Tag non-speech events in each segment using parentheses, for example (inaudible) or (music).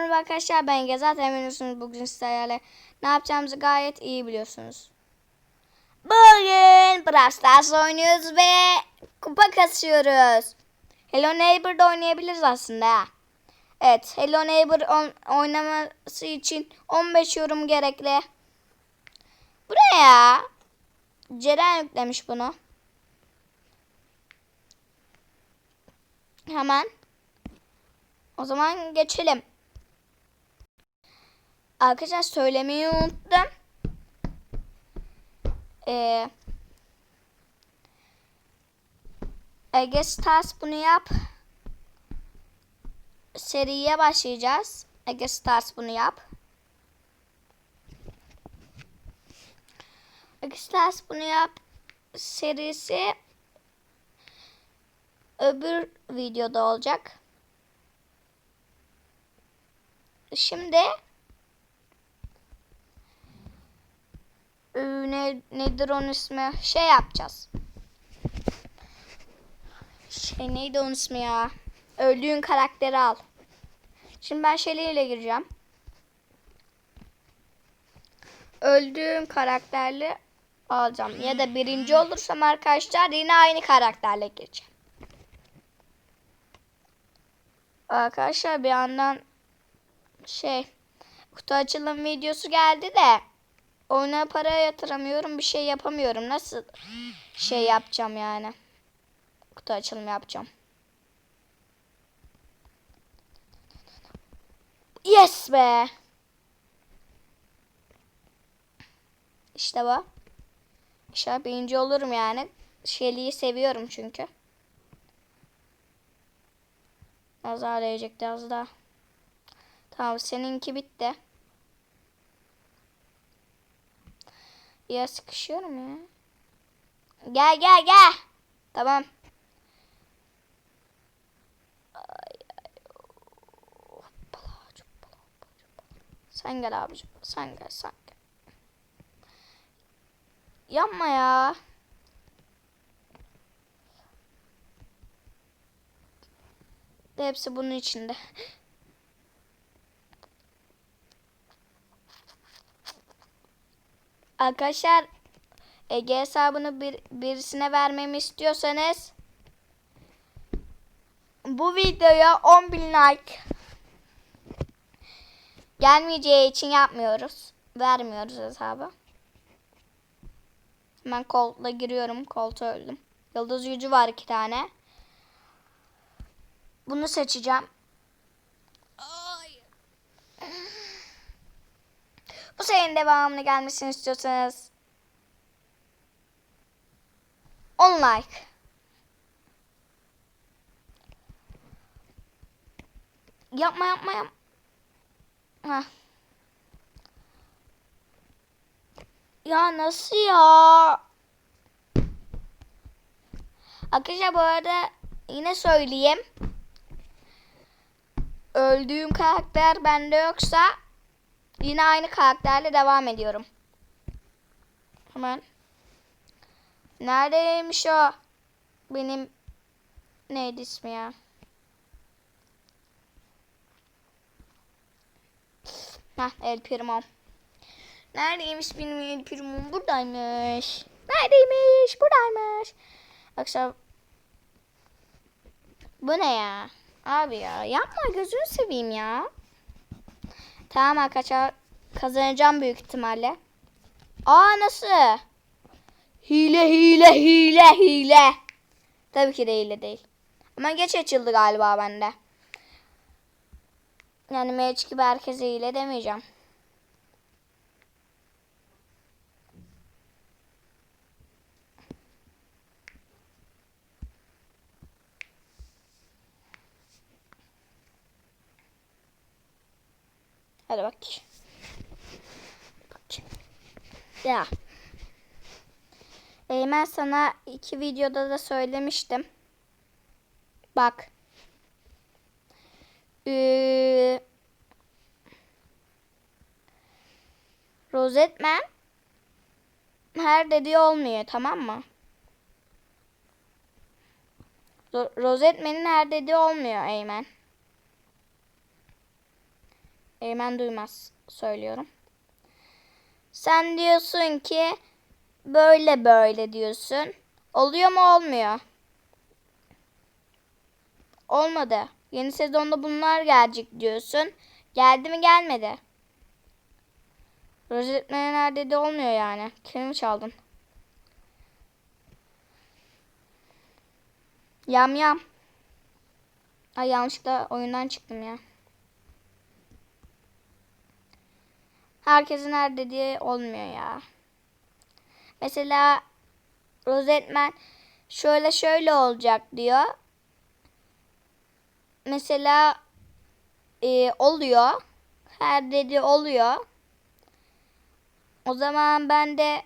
Merhaba arkadaşlar ben Ege. Zaten biliyorsunuz bugün sizlerle ne yapacağımızı gayet iyi biliyorsunuz. Bugün Brawl Stars oynuyoruz ve kupa kasıyoruz. Hello Neighbor'da oynayabiliriz aslında. Evet Hello Neighbor oynaması için 15 yorum gerekli. Bu ne ya? Ceren yüklemiş bunu. Hemen. O zaman geçelim. Arkadaşlar söylemeyi unuttum. Ee, Ege Stars bunu yap. Seriye başlayacağız. Ege Stars bunu yap. Ege Stars bunu yap. Serisi öbür videoda olacak. Şimdi Ee, ne, nedir onun ismi? Şey yapacağız. Şey neydi onun ismi ya? Öldüğün karakteri al. Şimdi ben Shelly gireceğim. Öldüğüm karakterli alacağım. Ya da birinci olursam arkadaşlar yine aynı karakterle gireceğim. Arkadaşlar bir yandan şey kutu açılım videosu geldi de oyuna para yatıramıyorum bir şey yapamıyorum. Nasıl şey yapacağım yani? Kutu açılımı yapacağım. Yes be. İşte bu. İnşallah birinci olurum yani. Shelly'yi seviyorum çünkü. Az daha değecekti az daha. Tamam seninki bitti. Ya sıkışıyorum ya. Gel gel gel. Tamam. Sen gel abicim. Sen gel sen gel. Yapma ya. Hepsi bunun içinde. Arkadaşlar Ege hesabını bir, birisine vermemi istiyorsanız bu videoya 10.000 like gelmeyeceği için yapmıyoruz. Vermiyoruz hesabı. Hemen koltuğa giriyorum. Koltuğa öldüm. Yıldız gücü var iki tane. Bunu seçeceğim. Bu serinin devamını gelmesini istiyorsanız 10 like. Yapma yapma yapma. Ya nasıl ya? Arkadaşlar bu arada yine söyleyeyim. Öldüğüm karakter bende yoksa Yine aynı karakterle devam ediyorum. Hemen. Neredeymiş o? Benim neydi ismi ya? Heh, El Primo. Neredeymiş benim El Primo'm? Buradaymış. Neredeymiş? Buradaymış. Akşam bu ne ya? Abi ya yapma gözünü seveyim ya. Tamam arkadaşlar. Kazanacağım büyük ihtimalle. Aa nasıl? Hile hile hile hile. Tabii ki de hile değil. Ama geç açıldı galiba bende. Yani meç gibi herkese hile demeyeceğim. Hadi bak. Bak. Ya. Eymen sana iki videoda da söylemiştim. Bak. Ee, Rozetmen her dediği olmuyor tamam mı? Ro- Rozetmen'in her dediği olmuyor Eymen. Eymen duymaz söylüyorum. Sen diyorsun ki böyle böyle diyorsun. Oluyor mu olmuyor? Olmadı. Yeni sezonda bunlar gelecek diyorsun. Geldi mi gelmedi. Rozetmene nerede de olmuyor yani. Kelime çaldın. Yam yam. Ay yanlışlıkla oyundan çıktım ya. Herkesin her dediği olmuyor ya. Mesela Rozetmen şöyle şöyle olacak diyor. Mesela e, oluyor. Her dediği oluyor. O zaman ben de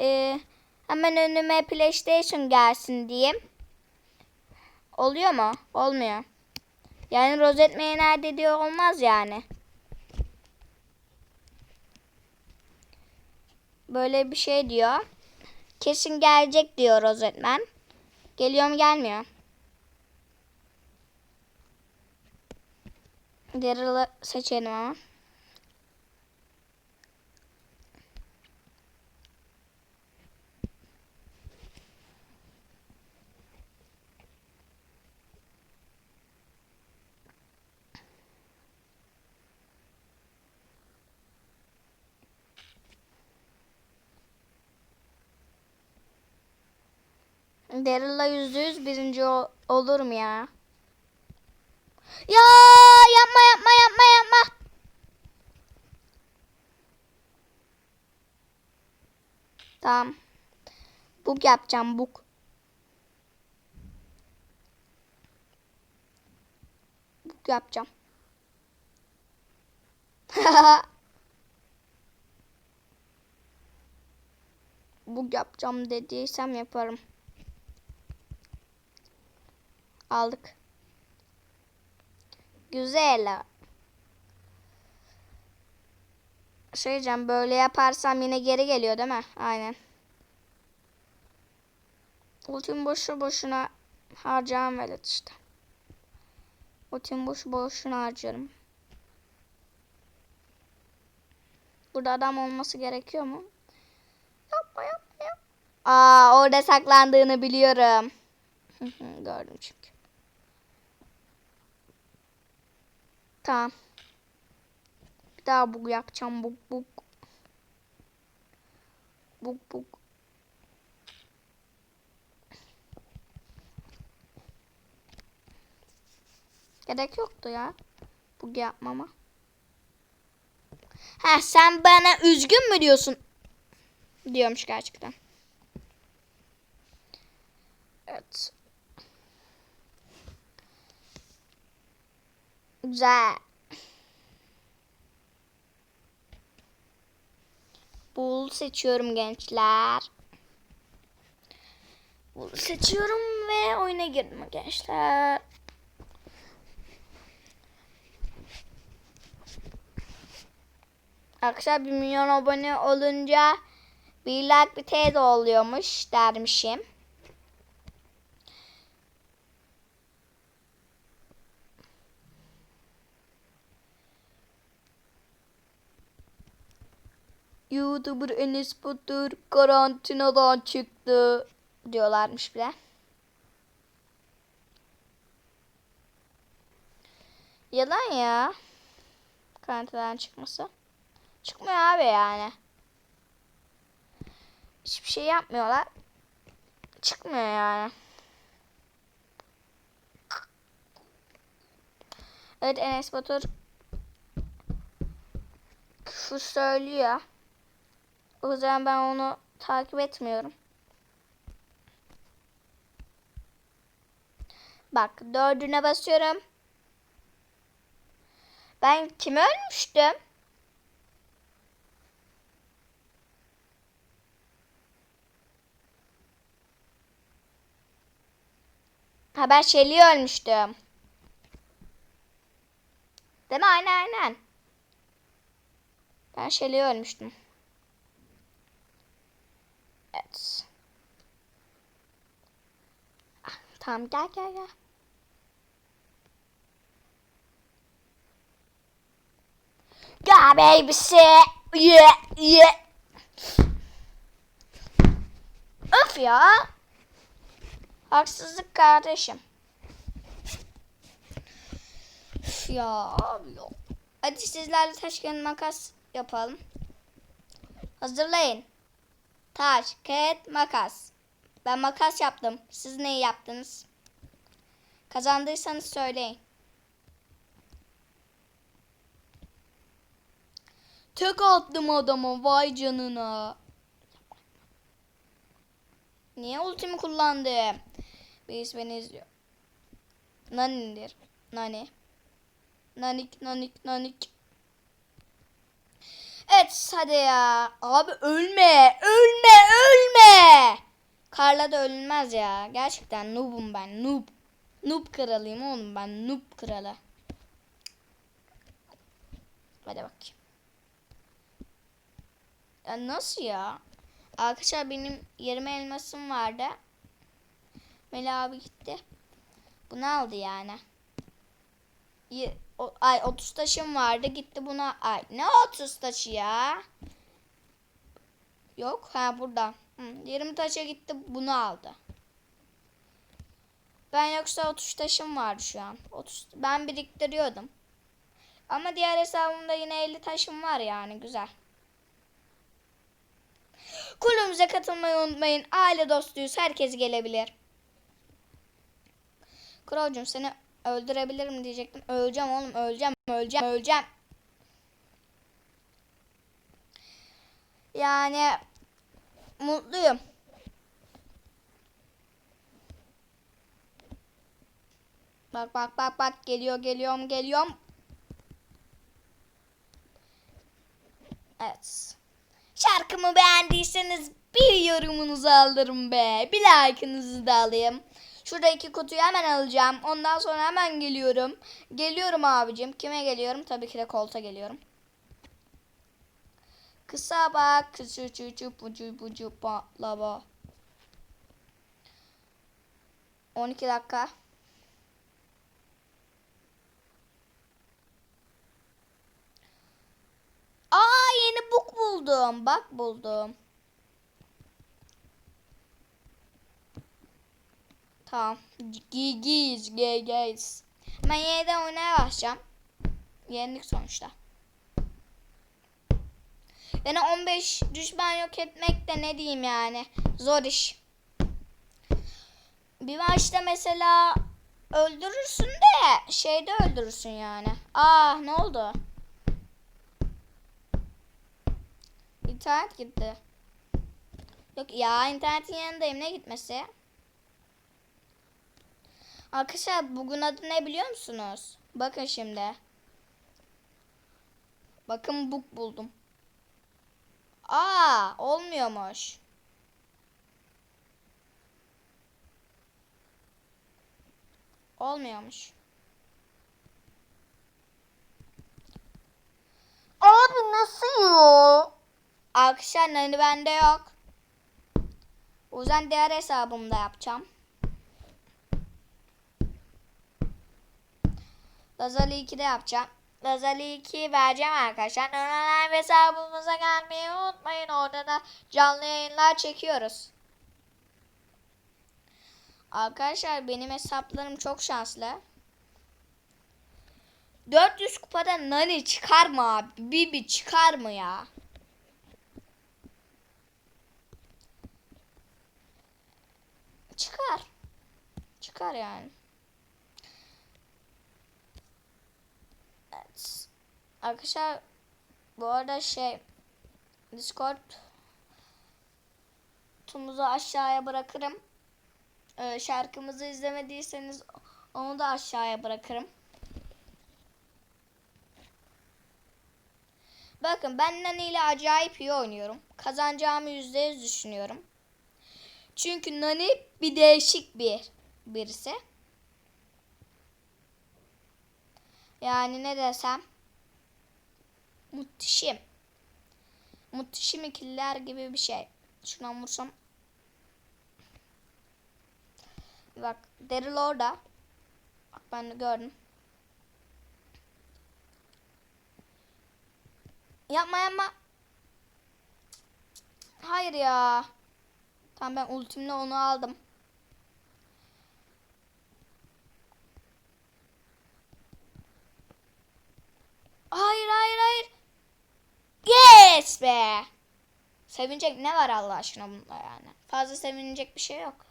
e, hemen önüme PlayStation gelsin diyeyim. Oluyor mu? Olmuyor. Yani rozetmeye nerede diyor olmaz yani. Böyle bir şey diyor. Kesin gelecek diyor rozetmen. Geliyor mu gelmiyor. Daryl'ı seçelim ama. Daryl'la yüzde yüz birinci ol- olurum ya. Ya yapma yapma yapma yapma. Tamam. Bug yapacağım bug. Bug yapacağım. (laughs) bug yapacağım dediysem yaparım. Aldık. Güzel. Şey diyeceğim böyle yaparsam yine geri geliyor değil mi? Aynen. Ultim boşu boşuna harcağım velet işte. Ultim boşu boşuna harcarım. Burada adam olması gerekiyor mu? Yapma yapma yapma. Aa orada saklandığını biliyorum. (laughs) Gördüm çünkü. Tamam. Bir daha bug yapacağım. Bug bug. Bug bug. Gerek yoktu ya. Bug yapmama. Ha sen bana üzgün mü diyorsun? Diyormuş gerçekten. Evet. Güzel. Bul seçiyorum gençler. Bul seçiyorum ve oyuna girdim gençler. Arkadaşlar 1 milyon abone olunca bir like bir teyze oluyormuş dermişim. YouTuber Enes Batur karantinadan çıktı diyorlarmış bile. Yalan ya. Karantinadan çıkması. Çıkmıyor abi yani. Hiçbir şey yapmıyorlar. Çıkmıyor yani. Evet Enes Batur küfür söylüyor. O yüzden ben onu takip etmiyorum. Bak dördüne basıyorum. Ben kime ölmüştüm? Ha ben Shelly'i ölmüştüm. Değil mi? Aynen aynen. Ben Shelly'i ölmüştüm. Evet. Tamam gel gel gel. Ga babysi. Yeah, yeah. Öf ya. Haksızlık kardeşim. Üf ya abi. Hadi sizlerle taş makas yapalım. Hazırlayın. Taş, kağıt, makas. Ben makas yaptım. Siz neyi yaptınız? Kazandıysanız söyleyin. Tek attım adama vay canına. Niye ultimi kullandım? Birisi beni izliyor. Nani'dir. Nani. Nanik nanik nanik. Evet hadi ya. Abi ölme. Ölme ölme. Karla da ölünmez ya. Gerçekten noob'um ben. Noob. Noob kralıyım oğlum ben. Noob kralı. Hadi bakayım. Ya nasıl ya? Arkadaşlar benim yerime elmasım vardı. Melih abi gitti. Bunu aldı yani. O- Ay 30 taşım vardı gitti buna. Ay ne 30 taşı ya? Yok ha burada. Hı, 20 taşa gitti bunu aldı. Ben yoksa 30 taşım vardı şu an. 30 ben biriktiriyordum. Ama diğer hesabımda yine 50 taşım var yani güzel. Kulübümüze katılmayı unutmayın. Aile dostuyuz. Herkes gelebilir. Kralcığım seni öldürebilirim diyecektim. Öleceğim oğlum. Öleceğim. Öleceğim. Öleceğim. Yani mutluyum. Bak bak bak bak geliyor geliyorum geliyorum. Evet. Şarkımı beğendiyseniz bir yorumunuzu alırım be. Bir like'ınızı da alayım. Şurada iki kutuyu hemen alacağım. Ondan sonra hemen geliyorum. Geliyorum abicim. Kime geliyorum? Tabii ki de kolta geliyorum. Kısa bak. Kısa çuçu bucu bucu lava. 12 dakika. Aa yeni book buldum. Bak buldum. Tamam. Gigiz, gigiz. Ben yeniden oynaya başlayacağım. Yendik sonuçta. Yani 15 düşman yok etmek de ne diyeyim yani. Zor iş. Bir maçta mesela öldürürsün de şeyde öldürürsün yani. Aa ne oldu? İnternet gitti. Yok ya internetin yanındayım ne gitmesi? Arkadaşlar bugün adı ne biliyor musunuz? Bakın şimdi. Bakın book buldum. Aa olmuyormuş. Olmuyormuş. Abi nasıl ya? Arkadaşlar nani bende yok. O yüzden diğer hesabımda yapacağım. Lazali 2'de yapacağım. Lazali 2 vereceğim arkadaşlar. Online hesabımıza gelmeyi unutmayın. Orada da canlı yayınlar çekiyoruz. Arkadaşlar benim hesaplarım çok şanslı. 400 kupada Nani çıkar mı abi? Bibi çıkar mı ya? Çıkar. Çıkar yani. Evet. Arkadaşlar bu arada şey Discord tumuzu aşağıya bırakırım. Ee, şarkımızı izlemediyseniz onu da aşağıya bırakırım. Bakın ben Nani ile acayip iyi oynuyorum. Kazanacağımı %100 düşünüyorum. Çünkü Nani bir değişik bir birisi. Yani ne desem muhteşem. Muhteşem ikililer gibi bir şey. Şuna vursam. Bak Daryl orada. Bak ben de gördüm. Yapma yapma. Hayır ya. Tamam ben ultimle onu aldım. Hayır hayır hayır. Yes be. Sevinecek ne var Allah aşkına bunda yani. Fazla sevinecek bir şey yok.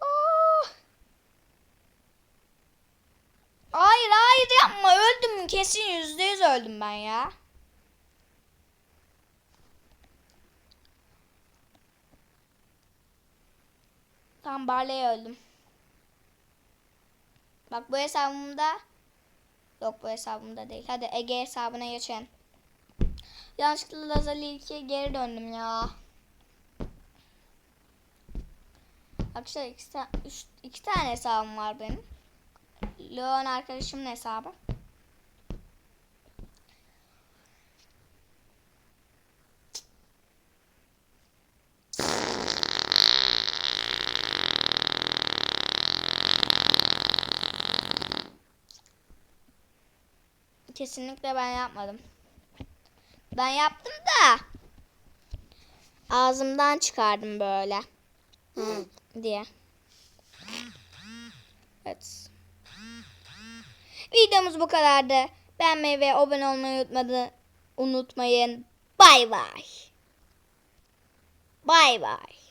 Oh. Hayır hayır yapma öldüm kesin yüzde yüz öldüm ben ya. Tam Barley'e öldüm. Bak bu hesabımda yok bu hesabımda değil. Hadi Ege hesabına geçelim. Yanlışlıkla Lazali 2'ye geri döndüm ya. Arkadaşlar iki, ta- üç, iki tane hesabım var benim. Leon arkadaşımın hesabı. Kesinlikle ben yapmadım. Ben yaptım da ağzımdan çıkardım böyle. diye. Evet. Videomuz bu kadardı. Beğenmeyi ve abone olmayı unutmadı, unutmayın. Bay bay. Bay bay.